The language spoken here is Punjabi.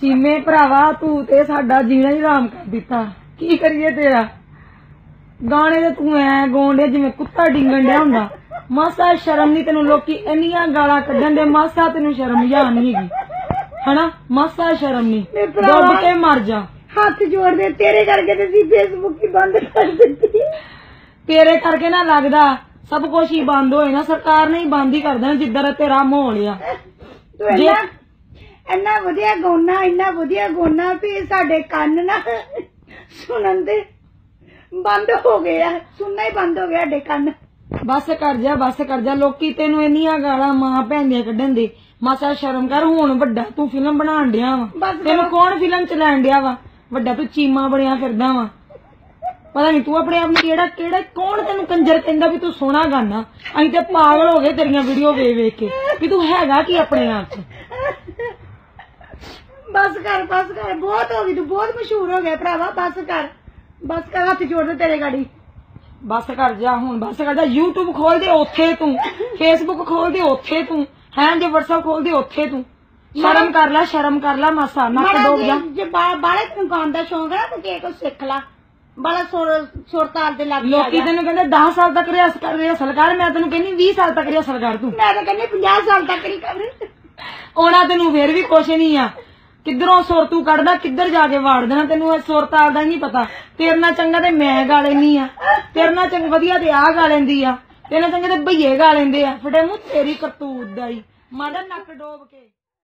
ਚੀਮੇ ਭਰਾਵਾ ਤੂੰ ਤੇ ਸਾਡਾ ਜੀਣਾ ਹੀ ਆਰਾਮ ਕਰ ਦਿੱਤਾ। ਕੀ ਕਰੀਏ ਤੇਰਾ? ਗਾਣੇ ਤੇ ਤੂੰ ਐ ਗਾਉਂਦੇ ਜਿਵੇਂ ਕੁੱਤਾ ਡਿੰਗਣ ਡਿਆ ਹੁੰਦਾ। ਮਾਸਾ ਸ਼ਰਮ ਨਹੀਂ ਤੈਨੂੰ ਲੋਕੀ ਇੰਨੀਆਂ ਗਾਲਾਂ ਕੱਢਣ ਦੇ ਮਾਸਾ ਤੈਨੂੰ ਸ਼ਰਮ ਜਾਂ ਨਹੀਂ ਹੈਗੀ। ਹਨਾ? ਮਾਸਾ ਸ਼ਰਮ ਨਹੀਂ। ਡੁੱਬ ਕੇ ਮਰ ਜਾ। ਹੱਥ ਜੋੜਦੇ ਤੇਰੇ ਕਰਕੇ ਤੇ ਸੀ ਫੇਸਬੁੱਕ ਹੀ ਬੰਦ ਕਰ ਦਿੱਤੀ। ਤੇਰੇ ਕਰਕੇ ਨਾ ਲੱਗਦਾ ਸਭ ਕੁਝ ਹੀ ਬੰਦ ਹੋਏ ਨਾ ਸਰਕਾਰ ਨੇ ਹੀ ਬੰਦ ਹੀ ਕਰ ਦੇਣਾ ਜਿੱਦਾਂ ਦਾ ਤੇਰਾ ਮਾਹੌਲ ਆ। ਜੇ- ਇੰਨਾ ਵਧੀਆ ਗਾਉਣਾ ਇੰਨਾ ਵਧੀਆ ਗਾਉਣਾ ਵੀ ਸਾਡੇ ਕੰਨ ਨਾ ਸੁਣਨ ਦੇ ਬੰਦ ਹੋ ਗਏ ਆ ਸੁਣਨਾ ਹੀ ਬੰਦ ਹੋ ਗਿਆ ਸਾਡੇ ਕੰਨ। ਬਸ ਕਰ ਜਾ ਬਸ ਕਰ ਜਾ ਲੋਕੀ ਤੈਨੂੰ ਇੰਨੀਆਂ ਗਾਲਾਂ ਮਾਂ ਭੈਣ ਦੀਆਂ ਕੱਢਣ ਦੇ। ਮਾਸਾ ਸ਼ਰਮ ਕਰ ਹੁਣ ਵੱਡਾ ਤੂੰ ਫਿਲਮ ਬਣਾਉਣ ਡਿਆ ਵਾ। ਬਸ ਤੈਨੂੰ ਕੌਣ ਫਿਲਮ ਚ ਲੈਣ ਡਿਆ ਵਾ? ਵੱਡਾ ਤੂੰ ਚੀਮਾ ਬਣਿਆ ਫਿਰਦਾ ਵਾ। ਪਤਾ ਨਹੀਂ ਤੂੰ ਆਪਣੇ ਆਪ ਨੂੰ ਕਿਹੜਾ ਕਿਹੜਾ ਕੌਣ ਤੈਨੂੰ ਕੰਜਰ ਕਹਿੰਦਾ ਵੀ ਤੂੰ ਸੋਹਣਾ ਗਾਣਾ ਅਸੀਂ ਤੇ ਪਾਗਲ ਹੋ ਗਏ ਤੇਰੀਆਂ ਵੀਡੀਓ ਵੇਖ ਵੇਖ ਕੇ। ਵੀ ਤੂੰ ਹੈਗਾ ਕੀ ਆਪਣੇ ਆਪ ਚ? ਬਸ ਕਰ ਬਸ ਕਰ। ਬਹੁਤ ਹੋ ਗਈ ਤੂੰ ਬਹੁਤ ਮਸ਼ਹੂਰ ਹੋ ਗਿਆ ਭਰਾਵਾ ਬਸ ਕਰ। ਬਸ ਕਰ ਹੱਥ ਜੋੜਦੇ ਤੇਰੇ ਗਾੜੀ। ਬਸ ਕਰ ਜਾ ਹੁਣ ਬਸ ਕਰ ਜਾ। YouTube ਖੋਲ ਦੇ ਉੱਥੇ ਤੂੰ Facebook ਖੋਲ ਦੇ ਉੱਥੇ ਤੂੰ ਹੈਂ ਜੇ WhatsApp ਖੋਲ ਦੇ ਉੱਥੇ ਤੂੰ। ਸ਼ਰਮ ਕਰ ਲੈ ਸ਼ਰਮ ਕਰ ਲੈ ਮਾਸਾ ਨੱਕ ਡੋਬ ਜਾ ਜੇ- ਜੇ ਬਾ- ਬਾਹਲੇ ਤੈਨੂੰ ਗਾਉਣ ਦਾ ਸ਼ੌਂਕ ਹੈ ਤੂੰ ਕਿਸੇ ਕੋਲ ਸਿੱਖ ਲੈ। ਬਾਲਾ ਸੁਰ ਤਾਲ ਦੇ ਲੱਗ ਲੋਕੀ ਤੈਨੂੰ ਕਹਿੰਦੇ 10 ਸਾਲ ਤੱਕ ਰਿਆਸ ਕਰ ਰਿਆਸਲ ਕਰ। ਮੈਂ ਤੈਨੂੰ ਕਹਿੰਦੀ 20 ਸਾਲ ਤੱਕ ਰਿਆਸਲ ਕਰ ਤੂੰ। ਮੈਂ ਤਾਂ ਕਹਿੰਦੀ 50 ਸਾਲ ਤੱਕ ਨਹੀਂ ਕਰ। ਉਹਨਾਂ ਤੈਨੂੰ ਫੇਰ ਵੀ ਕੁਛ ਨਹੀਂ ਆ। ਕਿੱਧਰੋਂ ਸੁਰ ਤੂੰ ਕੱਢਦਾ, ਕਿੱਧਰ ਜਾ ਕੇ ਵਾੜ ਦੇਣਾ ਤੈਨੂੰ? ਇਹ ਸੁਰ ਤਾਲ ਦਾ ਨਹੀਂ ਪਤਾ। ਤੇਰੇ ਨਾਲ ਚੰਗਾ ਤੇ ਮੈਂ ਗਾ ਲੈਨੀ ਆ। ਤੇਰੇ ਨਾਲ ਚੰਗ ਵਧੀਆ ਤੇ ਆ ਗਾ ਲੈਂਦੀ ਆ। ਤੇਰੇ ਨਾਲ ਚੰਗੇ ਤੇ ਭਈਏ ਗਾ ਲੈਂਦੇ ਆ। ਫਟੇ ਮੂੰਹ ਤੇਰੀ ਕਰਤੂਤ ਦਾ ਹੀ। ਮਾੜਾ ਨੱਕ ਡੋਬ ਕੇ।